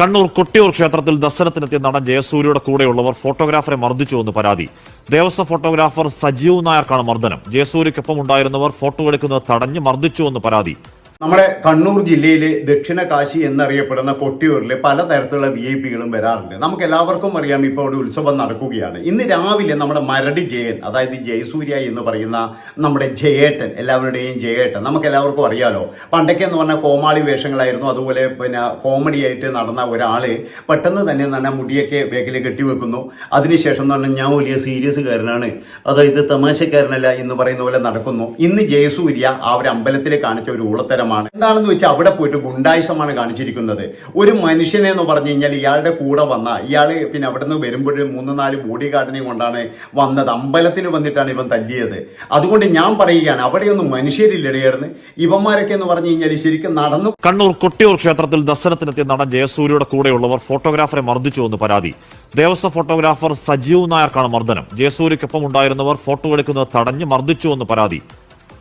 കണ്ണൂർ കൊട്ടിയൂർ ക്ഷേത്രത്തിൽ ദർശനത്തിനെത്തിയ നടൻ ജയസൂര്യയുടെ കൂടെയുള്ളവർ ഫോട്ടോഗ്രാഫറെ മർദ്ദിച്ചുവെന്ന് പരാതി. ദേവസ്വം ഫോട്ടോഗ്രാഫർ സജീവ് നായർക്കാണ് മർദ്ദനം. ജയസൂര്യക്കൊപ്പം ഉണ്ടായിരുന്നവർ ഫോട്ടോ എടുക്കുന്നത് തടഞ്ഞ് മർദ്ദിച്ചുവെന്ന് പരാതി. നമ്മുടെ കണ്ണൂർ ജില്ലയിലെ ദക്ഷിണ കാശി എന്നറിയപ്പെടുന്ന കൊട്ടിയൂരിൽ പലതരത്തിലുള്ള വി ഐ പികളും വരാറുണ്ട്. നമുക്ക് എല്ലാവർക്കും അറിയാം ഇപ്പോൾ അവിടെ ഉത്സവം നടക്കുകയാണ്. ഇന്ന് രാവിലെ നമ്മുടെ മരടി ജയൻ അതായത് ജയസൂര്യ എന്ന് പറയുന്ന നമ്മുടെ ജയേട്ടൻ എല്ലാവരുടെയും ജയേട്ടൻ നമുക്ക് എല്ലാവർക്കും അറിയാലോ. പണ്ടൊക്കെ എന്ന് പറഞ്ഞാൽ കോമാളി വേഷങ്ങളായിരുന്നു. അതുപോലെ പിന്നെ കോമഡി ആയിട്ട് നടന്ന ഒരാൾ പെട്ടെന്ന് തന്നെ തന്നെ മുടിയൊക്കെ വേഗം കെട്ടിവെക്കുന്നു. അതിനുശേഷം എന്ന് പറഞ്ഞാൽ ഞാൻ വലിയ സീരിയസുകാരനാണ് അതായത് തമാശക്കാരനല്ല എന്ന് പറയുന്ന പോലെ നടക്കുന്നു. ഇന്ന് ജയസൂര്യ ആ ഒരു അമ്പലത്തിൽ കാണിച്ച ഒരു ഊളത്തരമാണ് എന്താണെന്ന് വെച്ചാൽ അവിടെ പോയിട്ട് ഗുണ്ടായുസമാണ് കാണിച്ചിരിക്കുന്നത്. ഒരു മനുഷ്യനെ എന്ന് പറഞ്ഞു കഴിഞ്ഞാൽ ഇയാളുടെ കൂടെ വന്ന ഇയാൾ പിന്നെ അവിടെ നിന്ന് വരുമ്പോൾ മൂന്ന് നാല് ബോഡി ഗാർഡിനെ കൊണ്ടാണ് വന്നത്. അമ്പലത്തിൽ വന്നിട്ടാണ് ഇവൻ തല്ലിയത്. അതുകൊണ്ട് ഞാൻ പറയുകയാണ് അവിടെയൊന്നും മനുഷ്യരില്ലടയായിരുന്നു ഇവന്മാരൊക്കെ എന്ന് പറഞ്ഞു കഴിഞ്ഞാൽ ശരിക്കും നടന്നു കണ്ണൂർ കൊട്ടിയൂർ ക്ഷേത്രത്തിൽ ദർശനത്തിനെത്തിയ നടൻ ജയസൂര്യയുടെ കൂടെയുള്ളവർ ഫോട്ടോഗ്രാഫറെ മർദ്ദിച്ചുവെന്ന് പരാതി. ദേവസ്വം ഫോട്ടോഗ്രാഫർ സജീവ് നായർക്കാണ് മർദ്ദനം. ജയസൂര്യക്കൊപ്പം ഉണ്ടായിരുന്നവർ ഫോട്ടോ എടുക്കുന്നത് തടഞ്ഞ് മർദ്ദിച്ചുവെന്ന് പരാതി.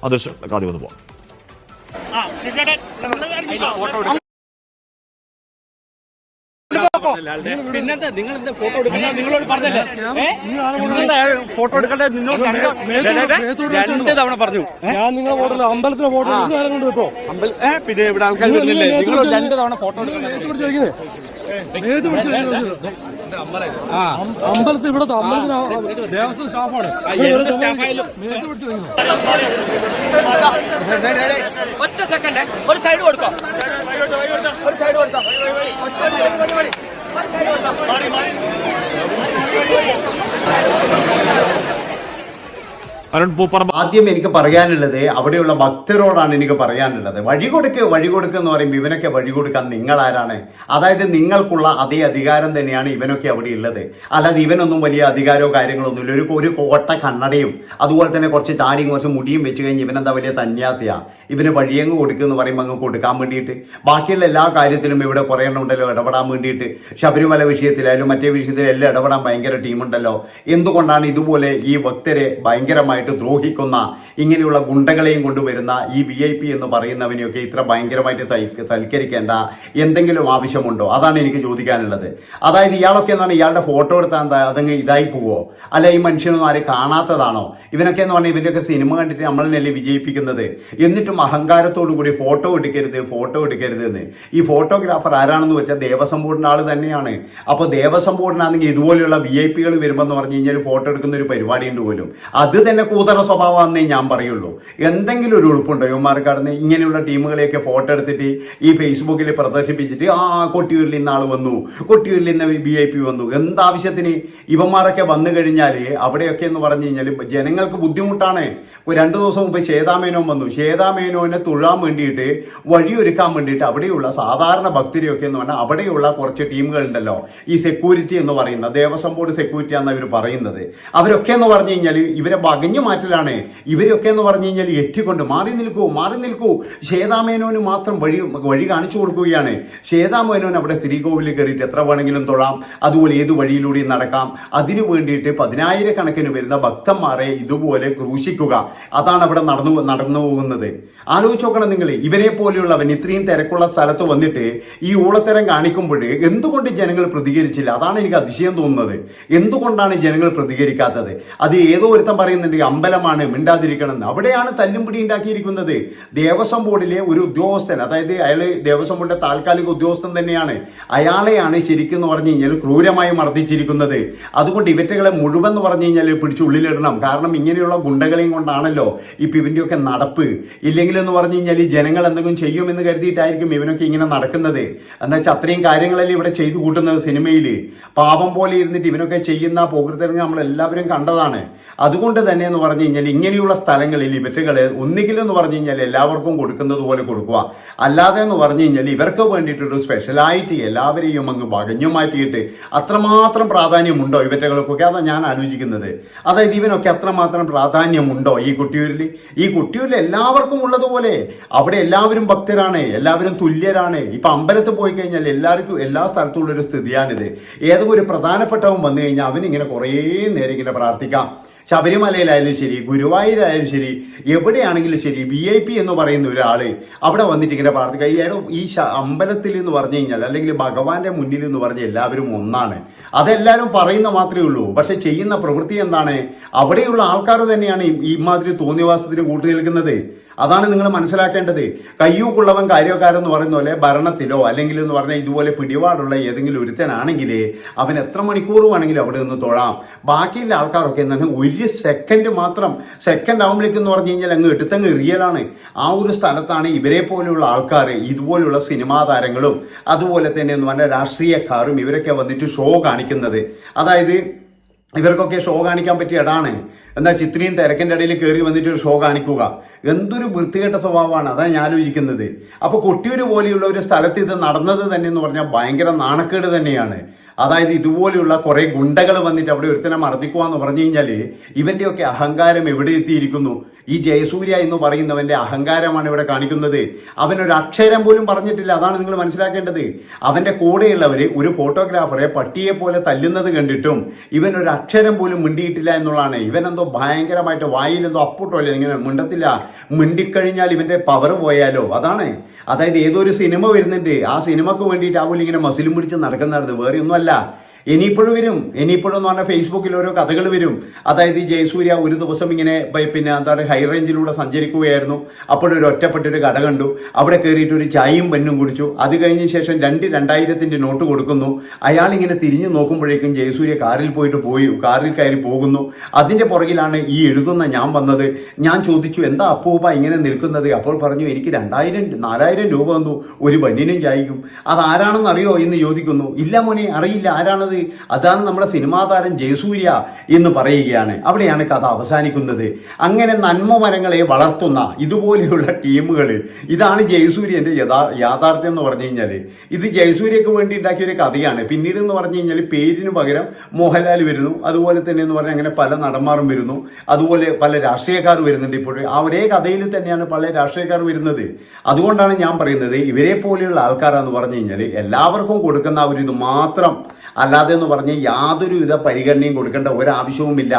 അത് കാതി വന്നു പോവാം. പിന്നെന്താ നിങ്ങൾ എന്താ ഫോട്ടോ എടുക്കണ്ട നിങ്ങളോട് പറഞ്ഞല്ലേ? ഫോട്ടോ എടുക്കണ്ടേ? നിന്നോട് രണ്ട് രണ്ട് തവണ പറഞ്ഞു. ഞാൻ നിങ്ങളെ ഫോട്ടോ അമ്പലത്തിലെ ഫോട്ടോ കൊണ്ട് കേട്ടോ പിന്നെ ഇവിടെ ആൾക്കാർ നിങ്ങൾ വരുന്നില്ലേ? നിങ്ങൾ രണ്ട് തവണ ഫോട്ടോ നിങ്ങൾ അമ്പലത്തിൽ ഇവിടെ അമ്പലത്തിന് ദേവസ്വം സ്റ്റാഫാണ് ഒറ്റ സെക്കൻഡ് ഒരു സൈഡ് കൊടുക്കാം ഒരു സൈഡ് കൊടുത്തോ. അരുൺ ആദ്യം എനിക്ക് പറയാനുള്ളത് അവിടെയുള്ള ഭക്തരോടാണ് എനിക്ക് പറയാനുള്ളത്. വഴി കൊടുക്ക് വഴി കൊടുക്കുക എന്ന് പറയുമ്പോൾ ഇവനൊക്കെ വഴി കൊടുക്കാൻ നിങ്ങൾ ആരാണ് അതായത് നിങ്ങൾക്കുള്ള അതേ അധികാരം തന്നെയാണ് ഇവനൊക്കെ അവിടെ ഉള്ളത്. അല്ലാതെ ഇവനൊന്നും വലിയ അധികാരമോ കാര്യങ്ങളോ ഒന്നുമില്ല. ഒരു ഒരു കോട്ട കണ്ണടയും അതുപോലെ തന്നെ കുറച്ച് താടിയും കുറച്ച് മുടിയും വെച്ച് കഴിഞ്ഞ് ഇവനെന്താ വലിയ സന്യാസിയാ? ഇവന് വഴിയങ്ങ് കൊടുക്കുക എന്ന് പറയുമ്പോൾ അങ്ങ് കൊടുക്കാൻ വേണ്ടിയിട്ട്. ബാക്കിയുള്ള എല്ലാ കാര്യത്തിലും ഇവിടെ കുറേ ഉണ്ടല്ലോ ഇടപെടാൻ വേണ്ടിയിട്ട്. ശബരിമല വിഷയത്തിലായാലും മറ്റേ വിഷയത്തിലും എല്ലാം ഇടപെടാൻ ഭയങ്കര ടീമുണ്ടല്ലോ. എന്തുകൊണ്ടാണ് ഇതുപോലെ ഈ ഭക്തരെ ഭയങ്കരമായിട്ട് ദ്രോഹിക്കുന്ന ഇങ്ങനെയുള്ള ഗുണ്ടകളെയും കൊണ്ടുവരുന്ന ഈ വി ഐ പി എന്ന് പറയുന്നവനെയൊക്കെ ഇത്ര ഭയങ്കരമായിട്ട് സൽക്കരിക്കേണ്ട എന്തെങ്കിലും ആവശ്യമുണ്ടോ? അതാണ് എനിക്ക് ചോദിക്കാനുള്ളത്. അതായത് ഇയാളൊക്കെ എന്താണ് ഇയാളുടെ ഫോട്ടോ എടുത്താൽ എന്താ അതങ്ങ് ഇതായി പോവോ? അല്ല ഈ മനുഷ്യനൊന്നും ആരെ കാണാത്തതാണോ? ഇവനൊക്കെ എന്ന് പറഞ്ഞാൽ ഇവന്റെയൊക്കെ സിനിമ കണ്ടിട്ട് നമ്മളെന്നല്ലേ വിജയിപ്പിക്കുന്നത്? എന്നിട്ടും അഹങ്കാരത്തോടു കൂടി ഫോട്ടോ എടുക്കരുത് ഫോട്ടോ എടുക്കരുത് എന്ന് ഈ ഫോട്ടോഗ്രാഫർ ആരാണെന്ന് വെച്ചാൽ ദേവസ്വം ബോർഡിന്റെ ആൾ തന്നെയാണ്. അപ്പോൾ ദേവസ്വം ബോർഡിനാണെങ്കിൽ ഇതുപോലെയുള്ള വി ഐ പികൾ വരുമ്പോൾ എന്ന് പറഞ്ഞു കഴിഞ്ഞാൽ ഫോട്ടോ എടുക്കുന്ന ഒരു പരിപാടി ഉണ്ട് പോലും. അത് തന്നെ കൂതറ സ്വഭാവമാണെന്നേ ഞാൻ പറയുള്ളൂ. എന്തെങ്കിലും ഒരു ഉൾപ്പുണ്ടോ യുവമാർ കടന്ന് ഇങ്ങനെയുള്ള ടീമുകളെയൊക്കെ ഫോട്ടോ എടുത്തിട്ട് ഈ ഫേസ്ബുക്കിൽ പ്രദർശിപ്പിച്ചിട്ട് ആ കൊട്ടിയൂരിൽ നിന്ന് ആൾ വന്നു. കൊട്ടിയൂരിൽ ഇന്ന് വി ഐ പി വന്നു. എന്താവശ്യത്തിന് ഇവന്മാരൊക്കെ വന്നു കഴിഞ്ഞാൽ അവിടെയൊക്കെ എന്ന് പറഞ്ഞു കഴിഞ്ഞാൽ ജനങ്ങൾക്ക് ബുദ്ധിമുട്ടാണ്. രണ്ട് ദിവസം മുമ്പ് ശ്വേതാമേനോൻ വന്നു. ശ്വേതാമേനോനെ തുഴാൻ വേണ്ടിയിട്ട് വഴിയൊരുക്കാൻ വേണ്ടിയിട്ട് അവിടെയുള്ള സാധാരണ ഭക്തരെയൊക്കെ എന്ന് പറഞ്ഞാൽ അവിടെയുള്ള കുറച്ച് ടീമുകളുണ്ടല്ലോ. ഈ സെക്യൂരിറ്റി എന്ന് പറയുന്ന ദേവസ്വം ബോർഡ് സെക്യൂരിറ്റി ആണ് ഇവർ പറയുന്നത്. അവരൊക്കെ എന്ന് പറഞ്ഞു കഴിഞ്ഞാൽ ഇവരെ വകഞ്ഞു മാറ്റലാണ്. ഇവരൊക്കെ എന്ന് പറഞ്ഞു കഴിഞ്ഞാൽ എറ്റിക്കൊണ്ട് മാറി നിൽക്കൂ മാറി നിൽക്കൂ. ശ്വേതാമേനോന് മാത്രം വഴി വഴി കാണിച്ചു കൊടുക്കുകയാണ്. ശ്വേതാമേനോൻ അവിടെ ശ്രീകോവിലിൽ കയറിയിട്ട് എത്ര വേണമെങ്കിലും തൊഴാം അതുപോലെ ഏത് വഴിയിലൂടെയും നടക്കാം. അതിനു വേണ്ടിയിട്ട് പതിനായിരക്കണക്കിന് വരുന്ന ഭക്തന്മാരെ ഇതുപോലെ ക്രൂശിക്കുക. അതാണ് അവിടെ നടന്നു നടന്നു പോകുന്നത്. ആലോചിച്ച് നോക്കണം നിങ്ങൾ ഇവരെ പോലെയുള്ളവൻ ഇത്രയും തിരക്കുള്ള സ്ഥലത്ത് വന്നിട്ട് ഈ ഊളത്തരം കാണിക്കുമ്പോൾ എന്തുകൊണ്ട് ജനങ്ങൾ പ്രതികരിച്ചില്ല? അതാണ് എനിക്ക് അതിശയം തോന്നുന്നത്. എന്തുകൊണ്ടാണ് ജനങ്ങൾ പ്രതികരിക്കാത്തത്? അത് ഏതോ ഒരുത്തം പറയുന്നുണ്ട് അമ്പലമാണ് മിണ്ടാതിരിക്കണം. എന്ന് അവിടെയാണ് തല്ലും പിടി ഉണ്ടാക്കിയിരിക്കുന്നത്. ദേവസ്വം ബോർഡിലെ ഒരു ഉദ്യോഗസ്ഥൻ അതായത് അയാൾ ദേവസ്വം ബോർഡിന്റെ താൽക്കാലിക ഉദ്യോഗസ്ഥൻ തന്നെയാണ്. അയാളെയാണ് ശരിക്കും എന്ന് പറഞ്ഞു കഴിഞ്ഞാൽ ക്രൂരമായി മർദ്ദിച്ചിരിക്കുന്നത്. അതുകൊണ്ട് ഇവറ്റകളെ മുഴുവൻ എന്ന് പറഞ്ഞു കഴിഞ്ഞാൽ പിടിച്ച് ഉള്ളിലിടണം. കാരണം ഇങ്ങനെയുള്ള ഗുണ്ടകളെയും കൊണ്ടാണല്ലോ ഇപ്പം ഇവന്റെയൊക്കെ നടപ്പ്. ഇല്ലെങ്കിൽ എന്ന് പറഞ്ഞു കഴിഞ്ഞാൽ ഈ ജനങ്ങൾ എന്തെങ്കിലും ചെയ്യുമെന്ന് കരുതിയിട്ടായിരിക്കും ഇവനൊക്കെ ഇങ്ങനെ നടക്കുന്നത്. എന്താ വെച്ചാൽ അത്രയും കാര്യങ്ങളല്ലേ ഇവിടെ ചെയ്തു കൂട്ടുന്നത് സിനിമയിൽ പാപം പോലെ ഇരുന്നിട്ട് ഇവനൊക്കെ ചെയ്യുന്ന പോകൃത്തരങ്ങൾ നമ്മൾ എല്ലാവരും കണ്ടതാണ്. അതുകൊണ്ട് തന്നെ എന്ന് പറഞ്ഞു കഴിഞ്ഞാൽ ഇങ്ങനെയുള്ള സ്ഥലങ്ങളിൽ ഇവറ്റുകൾ ഒന്നുകിൽ എന്ന് പറഞ്ഞു കഴിഞ്ഞാൽ എല്ലാവർക്കും കൊടുക്കുന്നത് പോലെ കൊടുക്കുക. അല്ലാതെ എന്ന് പറഞ്ഞു കഴിഞ്ഞാൽ ഇവർക്ക് വേണ്ടിയിട്ടൊരു സ്പെഷ്യലായിട്ട് എല്ലാവരെയും അങ്ങ് വകഞ്ഞു മാറ്റിയിട്ട് അത്രമാത്രം പ്രാധാന്യമുണ്ടോ ഇവറ്റകൾക്കൊക്കെ? അതാണ് ഞാൻ ആലോചിക്കുന്നത്. അതായത് ഇവനൊക്കെ അത്രമാത്രം പ്രാധാന്യമുണ്ടോ ഈ കുട്ടിയൂരിൽ ഈ കുട്ടിയൂരിൽ എല്ലാവർക്കും ഉള്ളതുപോലെ അവിടെ എല്ലാവരും ഭക്തരാണ് എല്ലാവരും തുല്യരാണ്. ഇപ്പൊ അമ്പലത്തിൽ പോയി കഴിഞ്ഞാൽ എല്ലാവർക്കും എല്ലാ സ്ഥലത്തും ഉള്ളൊരു സ്ഥിതിയാണിത്. ഏതൊക്കെ ഒരു പ്രധാനപ്പെട്ടവൻ വന്നു കഴിഞ്ഞാൽ അവനിങ്ങനെ കുറേ നേരം ഇങ്ങനെ പ്രാർത്ഥിക്കാം. ശബരിമലയിലായാലും ശരി ഗുരുവായൂരായാലും ശരി എവിടെയാണെങ്കിലും ശരി വി ഐ പി എന്ന് പറയുന്ന ഒരാൾ അവിടെ വന്നിട്ട് ഇങ്ങനെ പ്രാർത്ഥിക്കുക ഏതോ ഈ അമ്പലത്തിൽ എന്ന് പറഞ്ഞു കഴിഞ്ഞാൽ അല്ലെങ്കിൽ ഭഗവാന്റെ മുന്നിൽ എന്ന് പറഞ്ഞാൽ എല്ലാവരും ഒന്നാണ്. അതെല്ലാവരും പറയുന്ന മാത്രമേ ഉള്ളൂ. പക്ഷെ ചെയ്യുന്ന പ്രവൃത്തി എന്താണ്? അവിടെയുള്ള ആൾക്കാർ തന്നെയാണ് ഈ- ഈ മാതിരി തോന്നിവാസത്തിന് കൂട്ടു നിൽക്കുന്നത്. അതാണ് നിങ്ങൾ മനസ്സിലാക്കേണ്ടത്. കയ്യൂക്കുള്ളവൻ കാര്യക്കാരെന്ന് പറയുന്ന പോലെ ഭരണത്തിലോ അല്ലെങ്കിൽ എന്ന് പറഞ്ഞാൽ ഇതുപോലെ പിടിപാടുള്ള ഏതെങ്കിലും ഒരുത്തനാണെങ്കിൽ അവൻ എത്ര മണിക്കൂർ വേണമെങ്കിലും അവിടെ നിന്ന് തൊഴാം. ബാക്കിയുള്ള ആൾക്കാരൊക്കെ എന്താണ്? ഒരു സെക്കൻഡ് മാത്രം. സെക്കൻഡ് ആകുമ്പോഴേക്കും എന്ന് പറഞ്ഞു കഴിഞ്ഞാൽ അങ്ങ് എടുത്തങ്ങ് റിയലാണ് ആ ഒരു സ്ഥലത്താണ് ഇവരെ പോലെയുള്ള ആൾക്കാർ ഇതുപോലെയുള്ള സിനിമാ താരങ്ങളും അതുപോലെ തന്നെ എന്ന് പറഞ്ഞാൽ രാഷ്ട്രീയക്കാരും ഇവരൊക്കെ വന്നിട്ട് ഷോ കാണിക്കുന്നത്. അതായത് ഇവർക്കൊക്കെ ഷോ കാണിക്കാൻ പറ്റിയ ഇടാണ്. എന്താ ചിത്രയും തിരക്കിന്റെ ഇടയിൽ കയറി വന്നിട്ട് ഒരു ഷോ കാണിക്കുക. എന്തൊരു വൃത്തികെട്ട സ്വഭാവമാണ്. അതാണ് ഞാൻ ആലോചിക്കുന്നത് അപ്പോൾ കൊട്ടിയൂര് പോലെയുള്ള ഒരു സ്ഥലത്ത് ഇത് നടന്നത് തന്നെ എന്ന് പറഞ്ഞാൽ ഭയങ്കര നാണക്കേട് തന്നെയാണ്. അതായത് ഇതുപോലെയുള്ള കുറേ ഗുണ്ടകൾ വന്നിട്ട് അവിടെ ഒരുത്തനെ മർദ്ദിക്കുക എന്ന് പറഞ്ഞു കഴിഞ്ഞാൽ ഇവന്റെയൊക്കെ അഹങ്കാരം എവിടെ എത്തിയിരിക്കുന്നു? ഈ ജയസൂര്യ എന്ന് പറയുന്നവന്റെ അഹങ്കാരമാണ് ഇവിടെ കാണിക്കുന്നത്. അവനൊരു അക്ഷരം പോലും പറഞ്ഞിട്ടില്ല. അതാണ് നിങ്ങൾ മനസ്സിലാക്കേണ്ടത്. അവന്റെ കൂടെയുള്ളവർ ഒരു ഫോട്ടോഗ്രാഫറെ പട്ടിയെ പോലെ തല്ലുന്നത് കണ്ടിട്ടും ഇവൻ ഒരു അക്ഷരം പോലും മിണ്ടിയിട്ടില്ല എന്നുള്ളതാണ്. ഇവനെന്തോ ഭയങ്കരമായിട്ട് വായിൽ എന്തോ അപ്പൂട്ടോ അല്ലേ ഇങ്ങനെ മിണ്ടത്തില്ല. മിണ്ടിക്കഴിഞ്ഞാൽ ഇവന്റെ പവർ പോയാലോ? അതാണ്. അതായത് ഏതോ ഒരു സിനിമ വരുന്നുണ്ട് ആ സിനിമക്ക് വേണ്ടിയിട്ട് ആ ഇങ്ങനെ മസിലും പിടിച്ച് നടക്കുന്നത് വേറെ ഒന്നുമല്ല. ഇനിയിപ്പോഴും വരും. ഇനിയിപ്പോഴും എന്ന് പറഞ്ഞാൽ ഫേസ്ബുക്കിൽ ഓരോ കഥകൾ വരും. അതായത് ഈ ജയസൂര്യ ഒരു ദിവസം ഇങ്ങനെ പിന്നെ എന്താ പറയുക ഹൈ റേഞ്ചിലൂടെ സഞ്ചരിക്കുകയായിരുന്നു. അപ്പോഴൊരു ഒറ്റപ്പെട്ടൊരു കട കണ്ടു. അവിടെ കയറിയിട്ട് ഒരു ചായയും പെന്നും കുടിച്ചു. അത് കഴിഞ്ഞ ശേഷം രണ്ട് രണ്ടായിരത്തിന്റെ നോട്ട് കൊടുക്കുന്നു. അയാൾ ഇങ്ങനെ തിരിഞ്ഞു നോക്കുമ്പോഴേക്കും ജയസൂര്യ കാറിൽ പോയിട്ട് പോയി കാറിൽ കയറി പോകുന്നു. അതിന്റെ പുറകിലാണ് ഈ എഴുതുന്ന ഞാൻ വന്നത്. ഞാൻ ചോദിച്ചു എന്താ അപ്പൂപ്പ ഇങ്ങനെ നിൽക്കുന്നത്? അപ്പോൾ പറഞ്ഞു എനിക്ക് രണ്ടായിരം നാലായിരം രൂപ വന്നു ഒരു ബണ്ണിനും ചായക്കും അത് ആരാണെന്ന് അറിയോ എന്ന് ചോദിക്കുന്നു. ഇല്ല മോനെ അറിയില്ല. ആരാണത്? അതാണ് നമ്മുടെ സിനിമാ താരം ജയസൂര്യ എന്ന് പറയുകയാണ്. അവിടെയാണ് കഥ അവസാനിക്കുന്നത്. അങ്ങനെ നന്മ മരങ്ങളെ വളർത്തുന്ന ഇതുപോലെയുള്ള ടീമുകൾ. ഇതാണ് ജയസൂര്യന്റെ യഥാ യാഥാർത്ഥ്യം എന്ന് പറഞ്ഞു കഴിഞ്ഞാൽ ഇത് ജയസൂര്യക്ക് വേണ്ടി ഉണ്ടാക്കിയ ഒരു കഥയാണ്. പിന്നീട് എന്ന് പറഞ്ഞു കഴിഞ്ഞാൽ പേരിന് പകരം മോഹൻലാൽ വരുന്നു. അതുപോലെ തന്നെ എന്ന് പറഞ്ഞാൽ അങ്ങനെ പല നടന്മാരും വരുന്നു. അതുപോലെ പല രാഷ്ട്രീയക്കാർ വരുന്നുണ്ട് ഇപ്പോഴും. ആ ഒരേ കഥയിൽ തന്നെയാണ് പല രാഷ്ട്രീയക്കാർ വരുന്നത്. അതുകൊണ്ടാണ് ഞാൻ പറയുന്നത് ഇവരെ പോലെയുള്ള ആൾക്കാരാന്ന് പറഞ്ഞു കഴിഞ്ഞാൽ എല്ലാവർക്കും കൊടുക്കുന്ന ഒരു ഇത് മാത്രം അല്ലാതെ എന്ന് പറഞ്ഞ് യാതൊരുവിധ പരിഗണനയും കൊടുക്കേണ്ട ഒരാവശ്യവുമില്ല.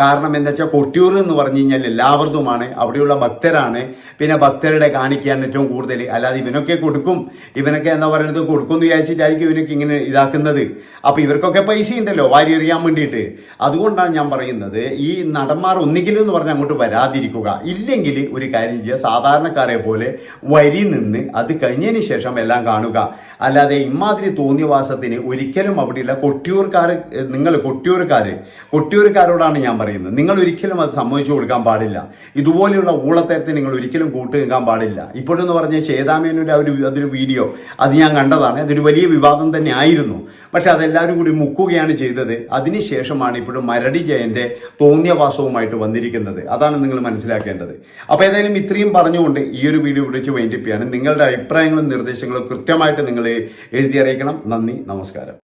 കാരണം എന്താ വെച്ചാൽ കൊട്ടിയൂർ എന്ന് പറഞ്ഞു കഴിഞ്ഞാൽ എല്ലാവർക്കുമാണ് അവിടെയുള്ള ഭക്തരാണ്. പിന്നെ ഭക്തരുടെ കാണിക്കാൻ ഏറ്റവും കൂടുതൽ. അല്ലാതെ ഇവനൊക്കെ കൊടുക്കും. ഇവനൊക്കെ എന്താ പറയുന്നത് കൊടുക്കും വിചാരിച്ചിട്ടായിരിക്കും ഇവനൊക്കെ ഇങ്ങനെ ഇതാക്കുന്നത്. അപ്പോൾ ഇവർക്കൊക്കെ പൈസ ഉണ്ടല്ലോ വാരി എറിയാൻ വേണ്ടിയിട്ട്. അതുകൊണ്ടാണ് ഞാൻ പറയുന്നത് ഈ നടന്മാർ ഒന്നുകിലും എന്ന് പറഞ്ഞാൽ അങ്ങോട്ട് വരാതിരിക്കുക. ഇല്ലെങ്കിൽ ഒരു കാര്യം ചെയ്യുക സാധാരണക്കാരെ പോലെ വരി നിന്ന് അത് കഴിഞ്ഞതിന് ശേഷം എല്ലാം കാണുക. അല്ലാതെ ഇമാതിരി തോന്നിയവാസത്തിന് ഒരിക്കലും അവിടെയുള്ള കൊട്ടിയൂർക്കാർ നിങ്ങൾ കൊട്ടിയൂർക്കാർ കൊട്ടിയൂർക്കാരോടാണ് ഞാൻ പറയുന്നത്. നിങ്ങൾ ഒരിക്കലും അത് സമ്മതിച്ചു കൊടുക്കാൻ പാടില്ല. ഇതുപോലെയുള്ള ഊളത്തരത്തെ നിങ്ങൾ ഒരിക്കലും കൂട്ടു നിൽക്കാൻ പാടില്ല. ഇപ്പോഴെന്ന് പറഞ്ഞ ചേതാമേനൊരു ഒരു അതൊരു വീഡിയോ അത് ഞാൻ കണ്ടതാണ്. അതൊരു വലിയ വിവാദം തന്നെ ആയിരുന്നു. പക്ഷെ അതെല്ലാവരും കൂടി മുക്കുകയാണ് ചെയ്തത്. അതിനുശേഷമാണ് ഇപ്പോഴും മരടി ജയന്റെ തോന്നിയവാസവുമായിട്ട് വന്നിരിക്കുന്നത്. അതാണ് നിങ്ങൾ മനസ്സിലാക്കേണ്ടത്. അപ്പോൾ ഏതായാലും ഇത്രയും പറഞ്ഞുകൊണ്ട് ഈ ഒരു വീഡിയോ വിളിച്ച് വേണ്ടിപ്പിയാണ് നിങ്ങളുടെ അഭിപ്രായങ്ങളും നിർദ്ദേശങ്ങളും കൃത്യമായിട്ട് നിങ്ങൾ എഴുതി അറിയിക്കണം. നന്ദി നമസ്കാരം.